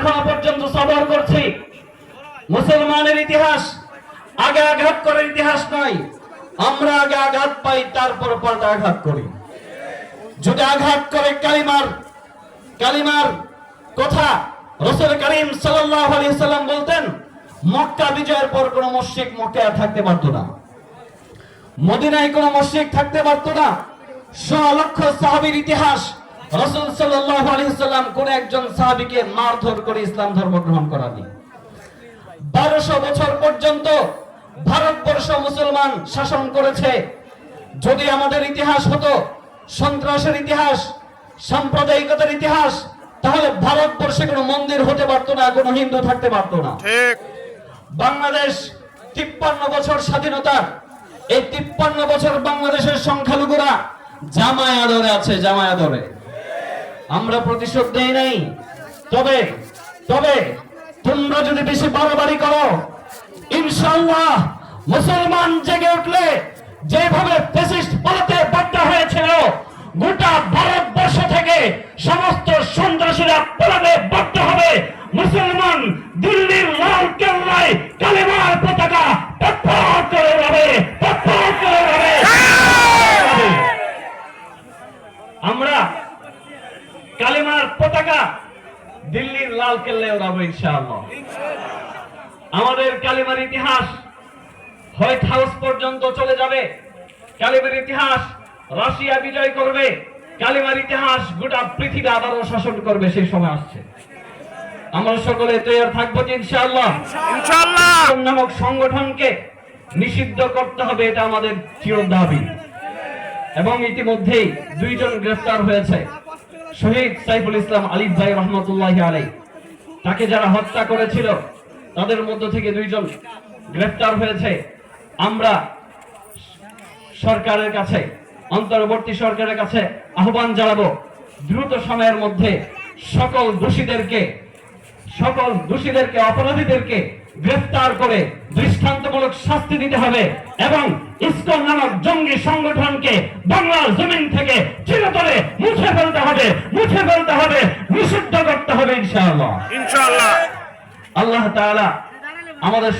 এখনও পর্যন্ত সবর করছি। মুসলমানের ইতিহাস আগে আঘাত করার ইতিহাস নয় আমরা আগে আঘাত পাই, তারপর পাল্টা আঘাত করি। যদি আঘাত করে কালিমার কালিমার কথা রসুল করিম সাল্লাল্লাহু আলাইহি সাল্লাম বলতেন, মক্কা বিজয়ের পর কোন মুশরিক মক্কায় থাকতে পারতো না। মদিনায় কোন মুশরিক থাকতে পারতো না। শ লক্ষ সাহাবীর ইতিহাস রসুল সাল্লাল্লাহু আলাইহি সাল্লাম কোন একজন সাহাবীকে মারধর করে ইসলাম ধর্ম গ্রহণ করানি বারোশো বছর পর্যন্ত ভারতবর্ষ মুসলমান শাসন করেছে। যদি আমাদের ইতিহাস হতো সন্ত্রাসের ইতিহাস সাম্প্রদায়িকতার ইতিহাস তাহলে ভারতবর্ষে কোনো মন্দির হতে পারতো না কোনো হিন্দু থাকতে পারতো না। বাংলাদেশ তিপ্পান্ন বছর স্বাধীনতার এই তিপ্পান্ন বছর বাংলাদেশের সংখ্যালঘুরা জামায় আদরে আছে জামায় আদরে আমরা প্রতিশোধ দেই নাই। তবে তবে তোমরা যদি বেশি বাড়াবাড়ি করো ইনশাল্লাহ মুসলমান জেগে উঠলে যেভাবে ফেসিস্ট পালাতে বাধ্য হয়েছিল, গোটা ভারতবর্ষ থেকে সমস্ত সন্ত্রাসীরা পালাতে বাধ্য হবে। মুসলমান দিল্লির লাল কেল্লায় কালেমার পতাকা পথ করে যাবে পথ করে যাবে আমরা কালেমার পতাকা দিল্লির লাল কেল্লায় ওড়াবো ইনশাআল্লাহ। আমাদের কালিমার ইতিহাস হোয়াইট হাউস পর্যন্ত চলে যাবে। কালিমার ইতিহাস রাশিয়া বিজয় করবে। কালিমার ইতিহাস গোটা পৃথিবী আবারও শাসন করবে সেই সময় আসছে। আমরা সকলে তৈরি থাকব তো ইনশাআল্লাহ? নামক সংগঠনকে নিষিদ্ধ করতে হবে এটা আমাদের চির দাবি এবং ইতিমধ্যেই দুইজন গ্রেফতার হয়েছে। শহীদ সাইফুল ইসলাম আলিফ ভাই রহমতুল্লাহ আলাই তাকে যারা হত্যা করেছিল, তাদের মধ্য থেকে দুইজন গ্রেফতার হয়েছে। আমরা সরকারের কাছে, অন্তর্বর্তী সরকারের কাছে আহ্বান জানাব, দ্রুত সময়ের মধ্যে সকল দোষীদেরকে সকল দোষীদেরকে অপরাধীদেরকে গ্রেফতার করে দৃষ্টান্তমূলক শাস্তি দিতে হবে এবং ইসকন নামক জঙ্গি সংগঠনকে বাংলার জমিন থেকে চিরতরে মুছে ফেলতে হবে মুছে ফেলতে হবে নিষিদ্ধ করতে হবে ইনশাআল্লাহ। ইনশাআল্লাহ। আল্লাহ তাআলা আমাদের